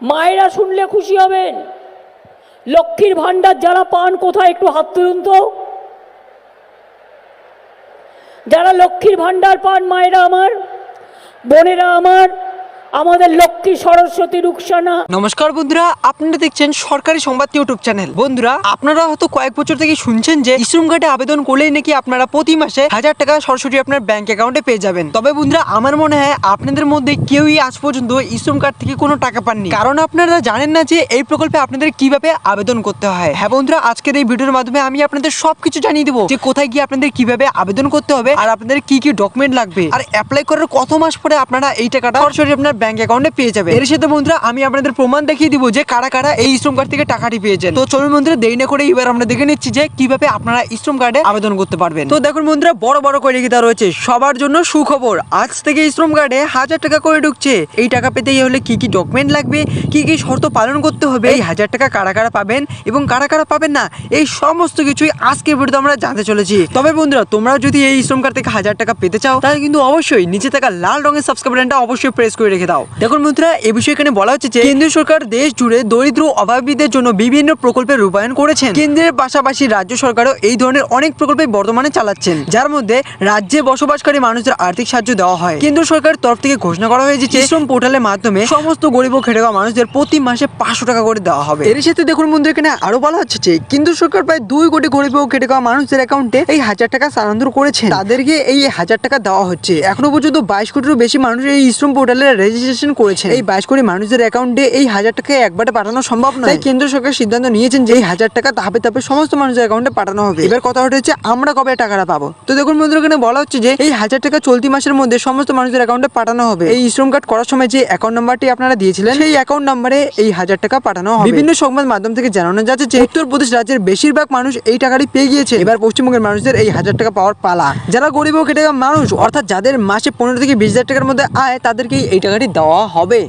মায়েরা শুনলে খুশি হবেন। লক্ষ্মীর ভাণ্ডার যারা পান, কোথায় একটু হাত তুলুন তো। যারা লক্ষ্মীর ভাণ্ডার পান, মায়েরা আমার, বোনেরা আমার আমাদের লক্ষ্মী সরস্বতী রুকসানা। নমস্কার বন্ধুরা, আপনারা দেখছেন সরকারি সংবাদ ইউটিউব চ্যানেল। বন্ধুরা, আপনারা হয়তো কয়েক বছর থেকে শুনছেন যে শ্রম কার্ডে আবেদন করলেই নাকি আপনারা প্রতি মাসে হাজার টাকা সরাসরি আপনার ব্যাংক অ্যাকাউন্টে পেয়ে যাবেন। তবে বন্ধুরা, আমার মনে হয় আপনাদের মধ্যে কেউই আজ পর্যন্ত শ্রম কার্ড থেকে কোনো টাকা পাননি। কারণ আপনারা জানেন না যে এই প্রকল্পে আপনাদের কীভাবে আবেদন করতে হয়। হ্যাঁ বন্ধুরা, আজকের এই ভিডিওর মাধ্যমে আমি আপনাদের সবকিছু জানিয়ে দেবো যে কোথায় গিয়ে আপনাদের কীভাবে আবেদন করতে হবে আর আপনাদের কি কি ডকুমেন্ট লাগবে। আর অ্যাপ্লাই করার কত মাস পরে আপনারা এই টাকাটা সরাসরি আপনার ব্যাংক অ্যাকাউন্টে পেয়ে যাবে। এর সাথে বন্ধুরা, আমি আপনাদের প্রমাণ দেখিয়ে দিব যে কারা কারা এই শ্রম কার্ড থেকে টাকাটি পেয়েছেন। তো চলুন বন্ধুরা, দেরি না করে এবার আমরা দেখে নিচ্ছি যে কীভাবে আপনারা শ্রম কার্ডে আবেদন করতে পারবেন। তো দেখুন বন্ধুরা, বড় বড় করে লিখে দেওয়া রয়েছে, সবার জন্য সুখবর। আজ থেকে শ্রম কার্ডে হাজার টাকা করে ঢুকছে। এই টাকা পেতে হলে কি কি ডকুমেন্ট লাগবে, কি কি শর্ত পালন করতে হবে, এই হাজার টাকা কারা কারা পাবেন এবং কারা কারা পাবেন না, এই সমস্ত কিছুই আজকের ভিডিওতে আমরা জানতে চলেছি। তবে বন্ধুরা তোমরা যদি এই শ্রম কার্ড থেকে হাজার টাকা পেতে চাও, তাহলে কিন্তু অবশ্যই নিচে থাকা লাল রঙের সাবস্ক্রাইব বাটনটা অবশ্যই প্রেস করে রেখে দাও। দেখুন বন্ধুরা এই বিষয়ে এখানে বলা হচ্ছে যে, কেন্দ্রীয় সরকার দেশ জুড়ে দরিদ্র অভাবীদের জন্য বিভিন্ন প্রকল্পের রূপায়ণ করেছেন। কেন্দ্রের পাশাপাশি রাজ্য সরকারও এই ধরনের অনেক প্রকল্পে বর্তমানে চালাচ্ছেন, যার মধ্যে রাজ্যে বসবাসকারী মানুষদের আর্থিক সাহায্য দেওয়া হয়। কেন্দ্র সরকারের তরফ থেকে ঘোষণা করা হয়েছে যে, শ্রম পোর্টালের মাধ্যমে সমস্ত গরিব ও খেটে মানুষদের প্রতি মাসে পাঁচশো টাকা করে দেওয়া হবে। এর সাথে দেখুন বন্ধু এখানে আরও বলা হচ্ছে যে, কেন্দ্র সরকার প্রায় দুই কোটি গরিব ও খেটে খাওয়া মানুষদের অ্যাকাউন্টে এই হাজার টাকা স্থানান্তর করেছেন। তাদেরকে এই হাজার টাকা দেওয়া হচ্ছে। এখনও পর্যন্ত বাইশ কোটিরও বেশি মানুষ এই শ্রম পোর্টালে করেছেন। এই বাইশ কোটি মানুষদের অ্যাকাউন্টে এই হাজার টাকা একবারে পাঠানো সম্ভব নয়। তাই কেন্দ্র সরকার সিদ্ধান্ত নিয়েছেন যে এই হাজার টাকা ধাপে ধাপে সমস্ত মানুষের অ্যাকাউন্টে পাঠানো হবে। এবার কথা হচ্ছে আমরা কবে টাকাটা পাবো? তো দেখুন বন্ধুরা এখানে বলা হচ্ছে যে এই হাজার টাকা চলতি মাসের মধ্যে সমস্ত মানুষের অ্যাকাউন্টে পাঠানো হবে। এই শ্রম কার্ড করার সময় যে অ্যাকাউন্ট নাম্বারটি আপনারা দিয়েছিলেন সেই অ্যাকাউন্ট নাম্বারে এই হাজার টাকা পাঠানো হবে। বিভিন্ন সংবাদ মাধ্যম থেকে জানানো যাচ্ছে যে উত্তরপ্রদেশ রাজ্যের বেশিরভাগ মানুষ এই টাকাটি পেয়ে গিয়েছে। এবার পশ্চিমবঙ্গের মানুষদের এই হাজার টাকা পাওয়ার পালা। যারা গরিব ও খেটে মানুষ অর্থাৎ যাদের মাসে পনেরো থেকে বিশ হাজার টাকার মধ্যে আয় তাদেরকে এই টাকাটি দেওয়া হবে